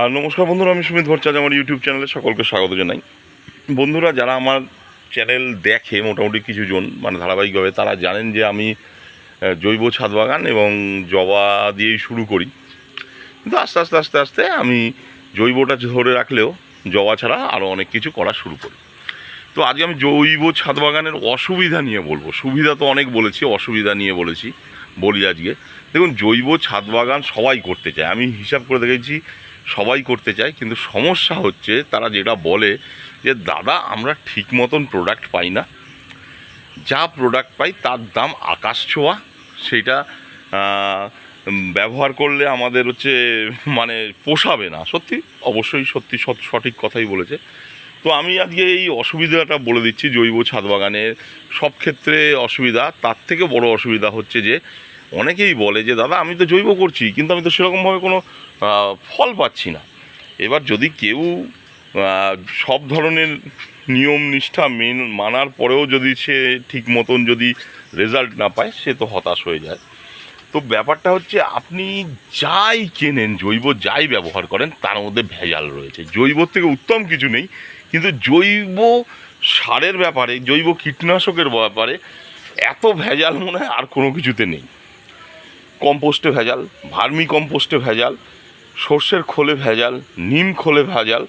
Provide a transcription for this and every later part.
আর নমস্কার বন্ধুরা, আমি সুমিত ভট্টাচার্য, আমার ইউটিউব চ্যানেলে সকলকে স্বাগত জানাই। বন্ধুরা, যারা আমার চ্যানেল দেখে মোটামুটি কিছু জন মানে ধারাবাহিকভাবে, তারা জানেন যে আমি জৈব ছাদ বাগান এবং জবা দিয়েই শুরু করি। কিন্তু আস্তে আস্তে আস্তে আস্তে আমি জৈবটা ধরে রাখলেও জবা ছাড়া আরও অনেক কিছু করা শুরু করি। তো আজকে আমি জৈব ছাদ বাগানের অসুবিধা নিয়ে বলব। সুবিধা তো অনেক বলেছি, অসুবিধা নিয়ে বলেছি, বলি আজকে। দেখুন, জৈব ছাদ বাগান সবাই করতে চায়। আমি হিসাব করে দেখেছি সবাই করতে চায়, কিন্তু সমস্যা হচ্ছে তারা যেটা বলে যে, দাদা, আমরা ঠিক মতন প্রোডাক্ট পাই না। যা প্রোডাক্ট পাই তার দাম আকাশ ছোঁয়া। সেটা ব্যবহার করলে আমাদের হচ্ছে মানে পোষাবে না। সত্যি, অবশ্যই সত্যি সঠিক কথাই বলেছে। তো আমি আজকে এই অসুবিধাটা বলে দিচ্ছি জৈব ছাদ বাগানের সব ক্ষেত্রে অসুবিধা। তার থেকে বড় অসুবিধা হচ্ছে যে অনেকেই বলে যে, দাদা, আমি তো জৈব করছি, কিন্তু আমি তো সেরকমভাবে কোনো ফল পাচ্ছি না। এবার যদি কেউ সব ধরনের নিয়ম, নিষ্ঠা মেন, মানার পরেও যদি সে ঠিক মতন যদি রেজাল্ট না পায়, সে তো হতাশ হয়ে যায়। তো ব্যাপারটা হচ্ছে, আপনি যাই কেনেন, জৈব যাই ব্যবহার করেন, তার মধ্যে ভেজাল রয়েছে। জৈবর থেকে উত্তম কিছু নেই, কিন্তু জৈব সারের ব্যাপারে, জৈব কীটনাশকের ব্যাপারে, এত ভেজাল মনে হয় আর কোনো কিছুতে নেই। কম্পোস্টে ভেজাল, ভার্মি কম্পোস্টে ভেজাল, সর্ষের খোলে ভেজাল, নিম খোলে ভেজাল,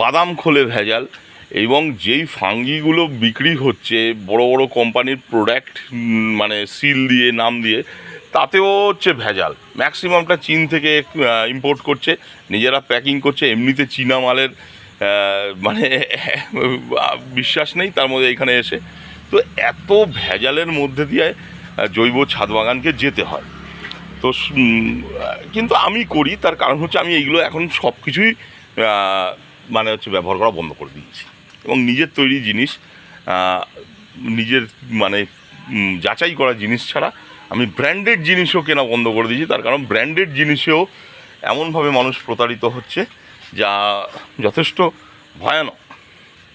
বাদাম খোলে ভেজাল এবং যেই ফাঙ্গিগুলো বিক্রি হচ্ছে বড় বড় কোম্পানির প্রোডাক্ট মানে সিল দিয়ে, নাম দিয়ে, তাতেও হচ্ছে ভেজাল। ম্যাক্সিমামটা চীন থেকে ইম্পোর্ট করছে, নিজেরা প্যাকিং করছে, এমনিতে চীনা মালের মানে বিশ্বাস নেই, তার মধ্যে এখানে এসে। তো এত ভেজালের মধ্যে দিয়ে জৈব ছাদ বাগানকে যেতে হয়। তো কিন্তু আমি করি, তার কারণ হচ্ছে আমি এইগুলো এখন সব কিছুই মানে হচ্ছে ব্যবহার করা বন্ধ করে দিয়েছি। এবং নিজের তৈরি জিনিস নিজের মানে যাচাই করা জিনিস ছাড়া আমি ব্র্যান্ডেড জিনিসও কেনা বন্ধ করে দিয়েছি। তার কারণ ব্র্যান্ডেড জিনিসেও এমনভাবে মানুষ প্রতারিত হচ্ছে যা যথেষ্ট ভয়ানক।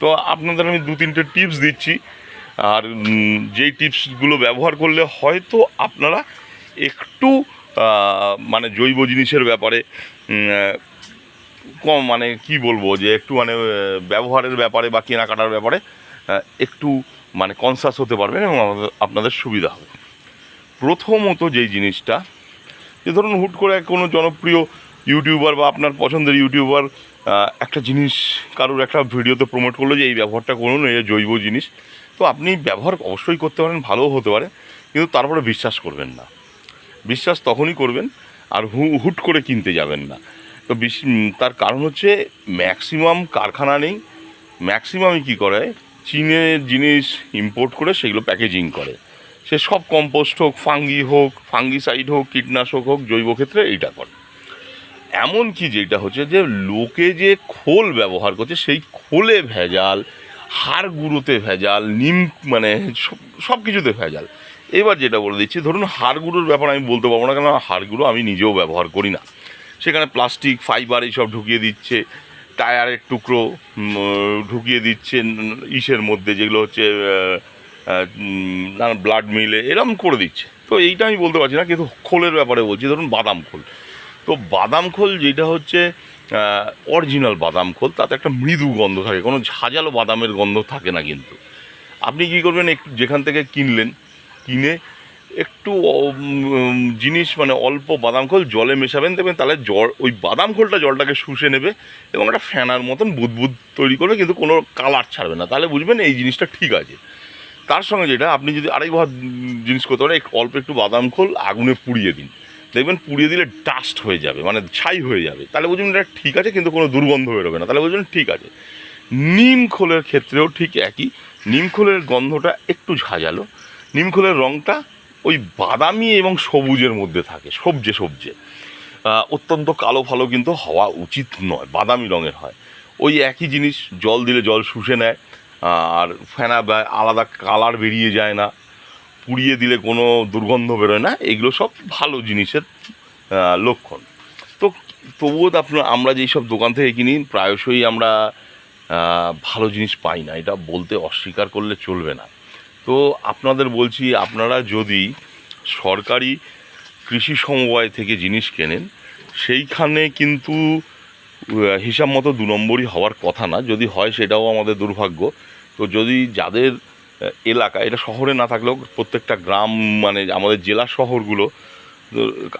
তো আপনাদের আমি দু তিনটে টিপস দিচ্ছি, আর যেই টিপসগুলো ব্যবহার করলে হয়তো আপনারা একটু মানে জৈব জিনিসের ব্যাপারে কম মানে কি বলব যে একটু মানে ব্যবহারের ব্যাপারে বা কেনাকাটার ব্যাপারে একটু মানে কনসাস হতে পারবেন এবং আপনাদের সুবিধা হবে। প্রথমত যেই জিনিসটা, যে ধরুন হুট করে কোনো জনপ্রিয় ইউটিউবার বা আপনার পছন্দের ইউটিউবার একটা জিনিস, কারোর একটা ভিডিওতে প্রমোট করল যে এই ব্যবহারটা করুন, এই জৈব জিনিস, তো আপনি ব্যবহার অবশ্যই করতে পারেন, ভালোও হতে পারে, কিন্তু তারপরে বিশ্বাস করবেন না। বিশ্বাস তখনই করবেন আর হু, হুট করে কিনতে যাবেন না। তো তার কারণ হচ্ছে ম্যাক্সিমাম কারখানা নেই। ম্যাক্সিমামই কী করে? চীনের জিনিস ইম্পোর্ট করে সেগুলো প্যাকেজিং করে। সে সব কম্পোস্ট হোক, ফাঙ্গি হোক ফাঙ্গিসাইড হোক, কীটনাশক হোক, জৈব ক্ষেত্রে এইটা করে। এমন কি যেটা হচ্ছে যে লোকে যে খোল ব্যবহার করছে সেই খোলে ভেজাল হাড় গুঁড়োতে ভেজাল, নিম মানে সব কিছুতে ভেজাল। এবার যেটা বলে দিচ্ছি, ধরুন হাড়গুলোর ব্যাপার আমি বলতে পারব না কেন হাড়গুলো আমি নিজেও ব্যবহার করি না। সেখানে প্লাস্টিক ফাইবার এইসব ঢুকিয়ে দিচ্ছে, টায়ারের টুকরো ঢুকিয়ে দিচ্ছে ইসের মধ্যে, যেগুলো হচ্ছে ব্লাড মিলে এরম করে দিচ্ছে। তো এইটা আমি বলতে পারছি না, কিন্তু খোলের ব্যাপারে বলছি, ধরুন বাদাম খোল। তো বাদাম খোল যেটা হচ্ছে অরিজিনাল বাদাম খোল, তাতে একটা মৃদু গন্ধ থাকে, কোনো ঝাঁঝালো বাদামের গন্ধ থাকে না কিন্তু। আপনি কী করবেন, একটু যেখান থেকে কিনলেন কিনে একটু জিনিস মানে অল্প বাদাম খোল জলে মেশাবেন, দেখবেন তাহলে জল, ওই বাদাম খোলটা জলটাকে শুষে নেবে এবং একটা ফ্যানার মতন বুদবুদ তৈরি করবে, কিন্তু কোনো কালার ছাড়বে না। তাহলে বুঝবেন এই জিনিসটা ঠিক আছে। তার সঙ্গে যেটা, আপনি যদি আরেকবার জিনিস করতে পারেন অল্প একটু বাদাম খোল আগুনে পুড়িয়ে দিন। দেখবেন পুড়িয়ে দিলে ডাস্ট হয়ে যাবে মানে ছাই হয়ে যাবে। তাহলে বুঝবেন এটা ঠিক আছে, কিন্তু কোনো দুর্গন্ধ বেরোবে না। তাহলে বুঝবেন ঠিক আছে। নিম খোলের ক্ষেত্রেও ঠিক একই। নিম খোলের গন্ধটা একটু ঝাঁঝালো নিম খোলের রঙটা ওই বাদামি এবং সবুজের মধ্যে থাকে, সবজে সবজে। অত্যন্ত কালো ফালো কিন্তু হওয়া উচিত নয়, বাদামি রঙের হয়। ওই একই জিনিস, জল দিলে জল শুষে নেয় আর ফেনা আলাদা কালার বেরিয়ে যায় না, পুড়িয়ে দিলে কোনো দুর্গন্ধ বেরোয় না, এগুলো সব ভালো জিনিসের লক্ষণ। তো তবুও আপনার, আমরা যেই সব দোকান থেকে কিনি, প্রায়শই আমরা ভালো জিনিস পাই না, এটা বলতে অস্বীকার করলে চলবে না। তো আপনাদের বলছি, আপনারা যদি সরকারি কৃষি সমবায় থেকে জিনিস কেনেন, সেইখানে কিন্তু হিসাব মতো দু নম্বরই হওয়ার কথা না। যদি হয় সেটাও আমাদের দুর্ভাগ্য। তো যদি যাদের এলাকা, এটা শহরে না থাকলেও প্রত্যেকটা গ্রাম মানে আমাদের জেলা শহরগুলো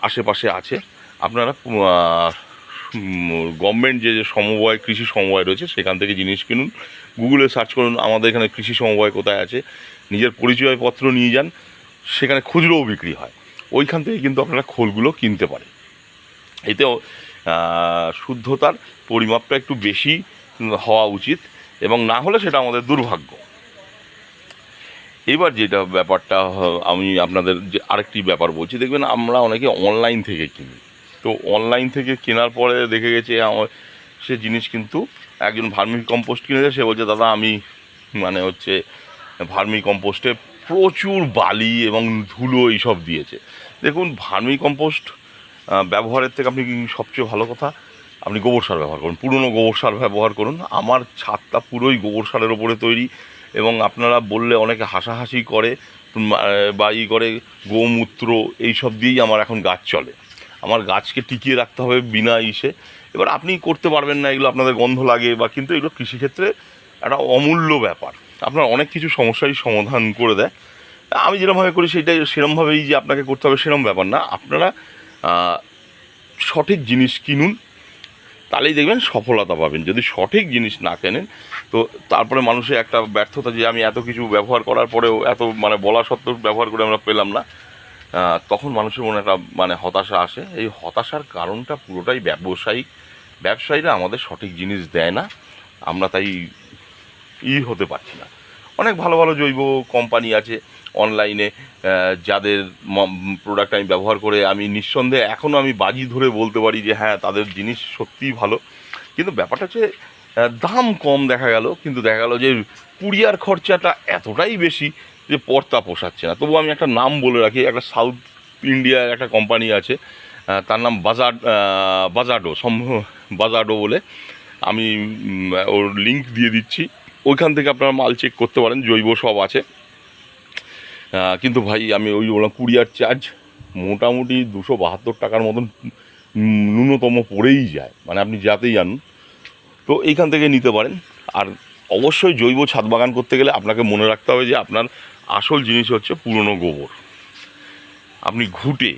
আশেপাশে আছে, আপনারা গভর্নমেন্ট যে যে সমবায়, কৃষি সমবায় রয়েছে, সেখান থেকে জিনিস কিনুন। গুগলে সার্চ করুন, আমাদের এখানে কৃষি সমবায় কোথায় আছে। নিজের পরিচয়পত্র নিয়ে যান সেখানে খুচরোও বিক্রি হয়। ওইখান থেকে কিন্তু আপনারা খোলগুলো কিনতে পারেন। আহ, শুদ্ধতার পরিমাপটা একটু বেশি হওয়া উচিত এবং না হলে সেটা আমাদের দুর্ভাগ্য। এবার যেটা ব্যাপারটা আমি আপনাদের যে আরেকটি ব্যাপার বলছি দেখবেন আমরা অনেকে অনলাইন থেকে কিনি। তো অনলাইন থেকে কেনার পরে দেখে গেছে আমার সে জিনিস কিন্তু একজন ভার্মি কম্পোস্ট কিনেছে সে বলছে দাদা আমি মানে হচ্ছে ভার্মি কম্পোস্টে প্রচুর বালি এবং ধুলো এইসব দিয়েছে। দেখুন, ভার্মি কম্পোস্ট ব্যবহারের থেকে আপনি সবচেয়ে ভালো কথা? আপনি গোবর সার ব্যবহার করুন, পুরনো গোবর সার ব্যবহার করুন। আমার ছাদটা পুরোই গোবর সারের ওপরে তৈরি এবং আপনারা বললে অনেকে হাসাহাসি করে বা ই করে গোমূত্র এইসব দিয়েই আমার এখন গাছ চলে। আমার গাছকে টিকিয়ে রাখতে হবে বিনা ইসে। এবার আপনি করতে পারবেন না, এগুলো আপনাদের গন্ধ লাগে বা, কিন্তু এগুলো কৃষিক্ষেত্রে একটা অমূল্য ব্যাপার। আপনার অনেক কিছু সমস্যারই সমাধান করে দেয়। আমি যেরমভাবে করি সেটাই সেরমভাবেই যে আপনাকে করতে হবে সেরম ব্যাপার না। আপনারা সঠিক জিনিস কিনুন, তাহলেই দেখবেন সফলতা পাবেন। যদি সঠিক জিনিস না কেনেন, তো তারপরে মানুষের একটা ব্যর্থতা যে আমি এত কিছু ব্যবহার করার পরেও এত মানে বলা সত্ত্বেও ব্যবহার করে আমরা পেলাম না তখন মানুষের মনে একটা মানে হতাশা আসে। এই হতাশার কারণটা পুরোটাই ব্যবসায়িক ব্যবসায়ীরা আমাদের সঠিক জিনিস দেয় না। আমরা তাই ই হতে পারছি না। অনেক ভালো ভালো জৈব কোম্পানি আছে অনলাইনে যাদের প্রোডাক্ট আমি ব্যবহার করে আমি নিঃসন্দেহে এখনও আমি বাজি ধরে বলতে পারি যে হ্যাঁ তাদের জিনিস সত্যিই ভালো। কিন্তু ব্যাপারটা হচ্ছে দাম কম দেখা গেল, কিন্তু দেখা গেল যে কুরিয়ার খরচাটা এতটাই বেশি যে পর্তা পোষাচ্ছে না। তবু আমি একটা নাম বলে রাখি, একটা সাউথ ইন্ডিয়ার একটা কোম্পানি আছে তার নাম বাজার বাজাডো সম্ভব বাজাডো বলে। আমি ওর লিংক দিয়ে দিচ্ছি। ওইখান থেকে আপনারা মাল চেক করতে পারেন, জৈব সব আছে। কিন্তু ভাই, আমি ওই বললাম কুরিয়ার চার্জ মোটামুটি দুশো বাহাত্তর টাকার মতন ন্যূনতম পড়েই যায় মানে আপনি যাতেই আনুন। তো এইখান থেকে নিতে পারেন। আর অবশ্যই জৈব ছাদ বাগান করতে গেলে আপনাকে মনে রাখতে হবে যে আপনার আসল জিনিস হচ্ছে পুরনো গোবর। আপনি ঘুটে,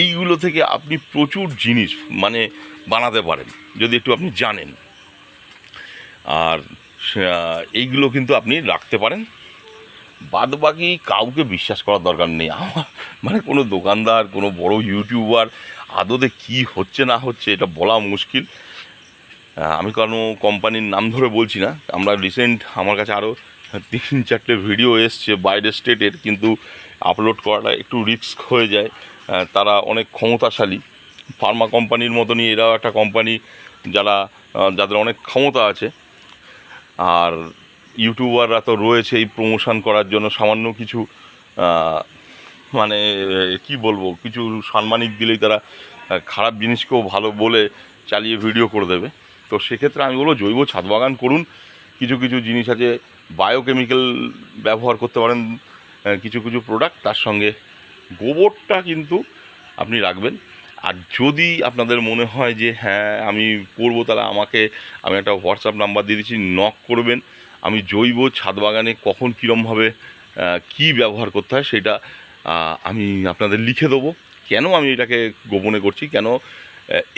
এইগুলো থেকে আপনি প্রচুর জিনিস মানে বানাতে পারেন, যদি একটু আপনি জানেন। আর এইগুলো কিন্তু আপনি রাখতে পারেন। বাদ বাকি কাউকে বিশ্বাস করার দরকার নেই। আমার মানে কোনো দোকানদার, কোনো বড় ইউটিউবার আদতে কি হচ্ছে না হচ্ছে এটা বলা মুশকিল। আমি কোনো কোম্পানির নাম ধরে বলছি না। আমরা রিসেন্ট আমার কাছে আরও তিন চারটে ভিডিও এসছে বাইরের স্টেটের কিন্তু আপলোড করাটা একটু রিস্ক হয়ে যায়। তারা অনেক ক্ষমতাশালী। ফার্মা কোম্পানির মতনই এরাও একটা কোম্পানি যারা যাদের অনেক ক্ষমতা আছে। আর ইউটিউবাররা তো রয়েছে এই প্রমোশন করার জন্য, সামান্য কিছু মানে কি বলব, কিছু সাম্মানিক দিলেই তারা খারাপ জিনিসকেও ভালো বলে চালিয়ে ভিডিও করে দেবে। তো সেক্ষেত্রে আমি বলব জৈব ছাদ বাগান করুন। কিছু কিছু জিনিস আছে বায়োকেমিক্যাল ব্যবহার করতে পারেন কিছু কিছু প্রোডাক্ট তার সঙ্গে গোবরটা কিন্তু আপনি রাখবেন। আর যদি আপনাদের মনে হয় যে হ্যাঁ আমি করব তাহলে আমাকে, আমি একটা হোয়াটসঅ্যাপ নাম্বার দিয়ে দিচ্ছি নক করবেন। আমি জৈব ছাদ বাগানে কখন কীরমভাবে কী ব্যবহার করতে হয় সেটা আমি আপনাদের লিখে দেবো। কেন আমি এটাকে গোপনে করছি? কেন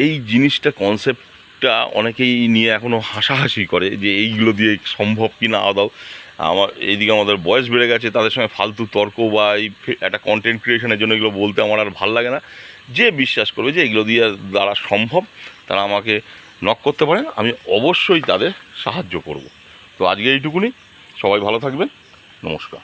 এই জিনিসটা কনসেপ্টটা অনেকেই নিয়ে এখনও হাসাহাসি করে যে, এইগুলো দিয়ে সম্ভব কি না আদাও আমার, এইদিকে আমাদের বয়স বেড়ে গেছে, তাদের সঙ্গে ফালতু তর্ক বা এই একটা কন্টেন্ট ক্রিয়েশনের জন্য এগুলো বলতে আমার আর ভালো লাগে না। যে বিশ্বাস করবে যে এগুলো দিয়ে দ্বারা সম্ভব, তারা আমাকে নক করতে পারেন, আমি অবশ্যই তাদের সাহায্য করব। তো আজকে এইটুকুনি, সবাই ভালো থাকবেন, নমস্কার।